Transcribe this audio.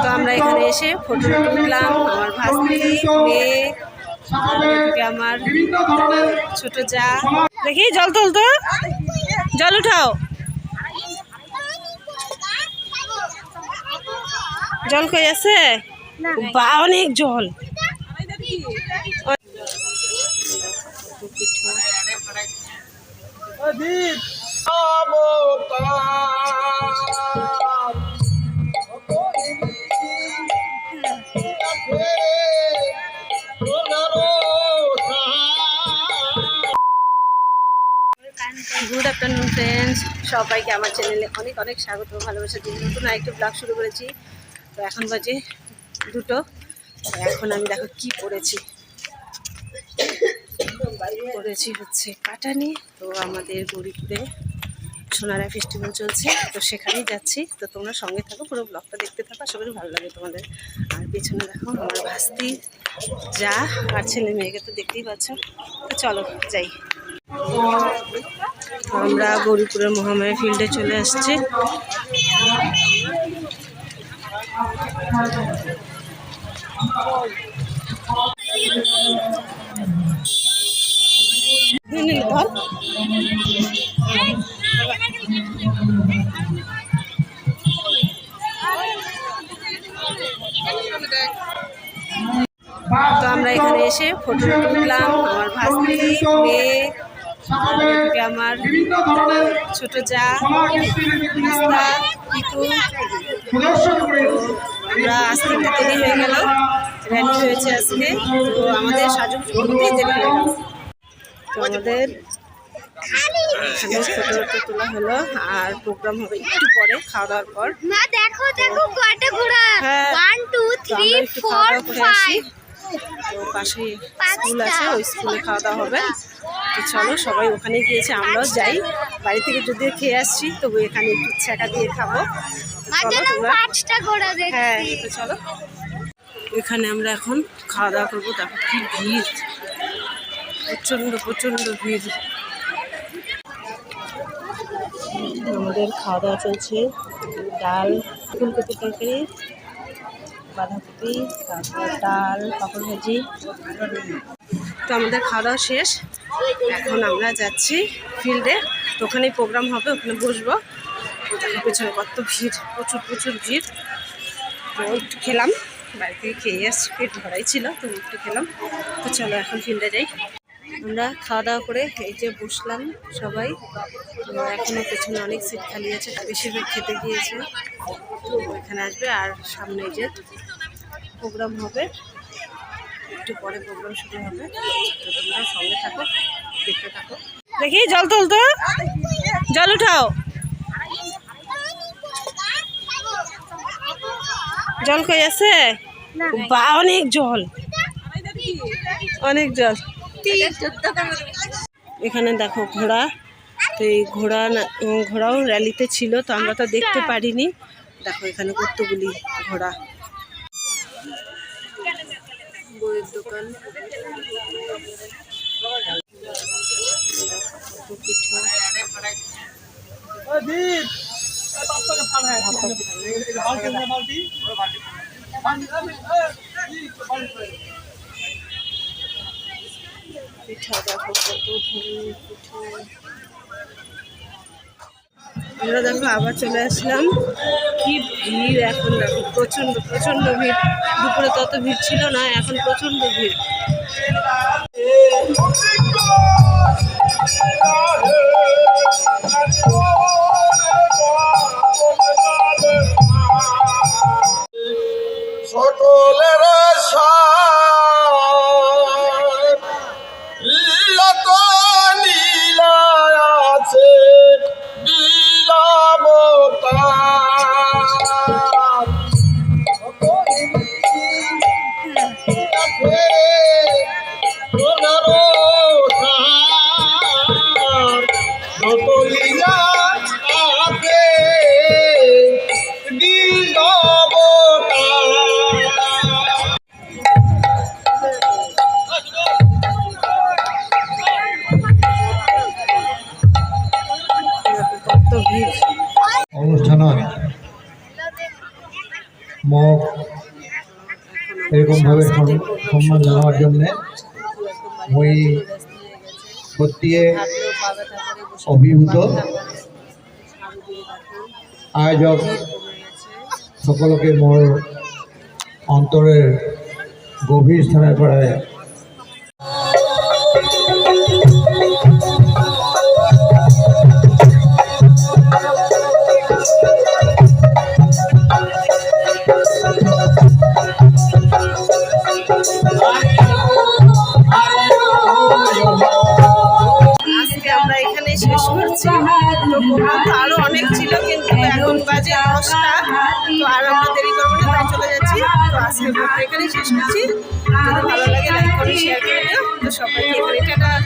তো আমরা এখানে এসে ফটো তুললাম আমার ভাস্তি, মেয়ে আমার ছোট যা। দেখি, জল তুল তো। জল উঠাও। জল কই আছে? বা, অনেক জল। গুড আফটারনুন ফ্রেন্ডস, সবাইকে আমার চ্যানেলে অনেক অনেক স্বাগত ভালোবাসা। দিন নতুন আরেকটু ব্লগ শুরু করেছি। তো এখন বাজে দুটো। এখন আমি দেখো কি পড়েছি পড়েছি হচ্ছে কাটানি। তো আমাদের গরিবপুরে সোনারা ফেস্টিভ্যাল চলছে। তো সেখানেই যাচ্ছি। তো তোমরা সঙ্গে থাকো, পুরো ব্লগটা দেখতে থাকো। আশা করি ভালো লাগে তোমাদের। আর পেছনে দেখো আমার ভাস্তি, যা আর ছেলে মেয়েকে তো দেখতেই পাচ্ছ। তো চলো, যাই। আমরা গৌরীপুরের মহামায়া ফিল্ডে চলে আসছি। তো আমরা এখানে এসে ফটো তুললাম আমার ভাস্তি, মেয়ে আমার ছোট যা আমরা আসতে একটু দেরি হয়ে গেল রেডি হয়েছে আজকে। তো আমাদের সাজু আমাদের এখানে ফটো তোলা হলো আর প্রোগ্রাম হবে একটু পরে খাওয়া দাওয়ার পর। মা দেখো দেখো কয়টা ঘোড়া? হ্যাঁ। ওয়ান টু তো থ্রি আমরা একটু খাওয়া ফোর দাওয়া করে আসি। ফাইভ তো পাশে স্কুল আছে ওই স্কুলে খাওয়া দাওয়া হবে। তো চলো সবাই ওখানে গিয়েছে আমরাও যাই। বাড়ি থেকে যদিও খেয়ে আসছি তবু এখানে একটু ছ্যাঁকা দিয়ে খাব। হ্যাঁ তো চলো। এখানে আমরা এখন খাওয়া দাওয়া করব তারপর কি ভিড়। প্রচণ্ড প্রচণ্ড ভিড়। আমাদের খাওয়া দাওয়া চলছে। ডাল, ফুলকপি তরকারি, বাঁধাকপি, তারপর ডাল, পাঁপড় ভাজি। তো আমাদের খাওয়া দাওয়া শেষ। এখন আমরা যাচ্ছি ফিল্ডে। তো ওখানেই প্রোগ্রাম হবে, ওখানে বসবো। দেখো পেছনে কত ভিড়, প্রচুর প্রচুর ভিড়। তো একটু খেলাম বাড়িতে খেয়ে আসছি পেট ভরাই ছিল, তো একটু খেলাম। তো চলো এখন ফিল্ডে যাই। আমরা খাওয়া দাওয়া করে এই যে বসলাম সবাই। তো এখনও পেছনে অনেক সিট খালি আছে বেশিরভাগ খেতে গিয়েছে। তো এখানে আসবে আর সামনে যে প্রোগ্রাম হবে। একটু পরে প্রোগ্রাম শুরু হবে। তো তোমরা সঙ্গে থাকো দেখতে থাকো। দেখি জল তুল তো। জল উঠাও। জল কই আছে? বা অনেক জল। অনেক জল। এখানে দেখো ঘোড়া। তো এই ঘোড়া ঘোড়াও র্যালিতে ছিল, তো আমরা তো দেখতে পারিনি। দেখো এখানে কতগুলি ঘোড়া। আমরা দেখো আবার চলে আসলাম কি ভিড় এখন দেখো প্রচণ্ড প্রচণ্ড ভিড় দুপুরে তত ভিড় ছিল না এখন প্রচণ্ড ভিড় সকলের অনুষ্ঠানত মোক এরকমভাবে সম- সম্মান জানাবার জন্যে মই সত্যিয়ে অভিভূত আয়োজক সকলকে মোৰ অন্তরের গভীর স্থানের পৰাই তো আর আমরা দেরি করব না, তাই চলে যাচ্ছি। তো আজকে এখানেই শেষ করছি। যদি ভালো লাগে লাইক করে শেয়ার করে দিও তো সবাইকে এখানে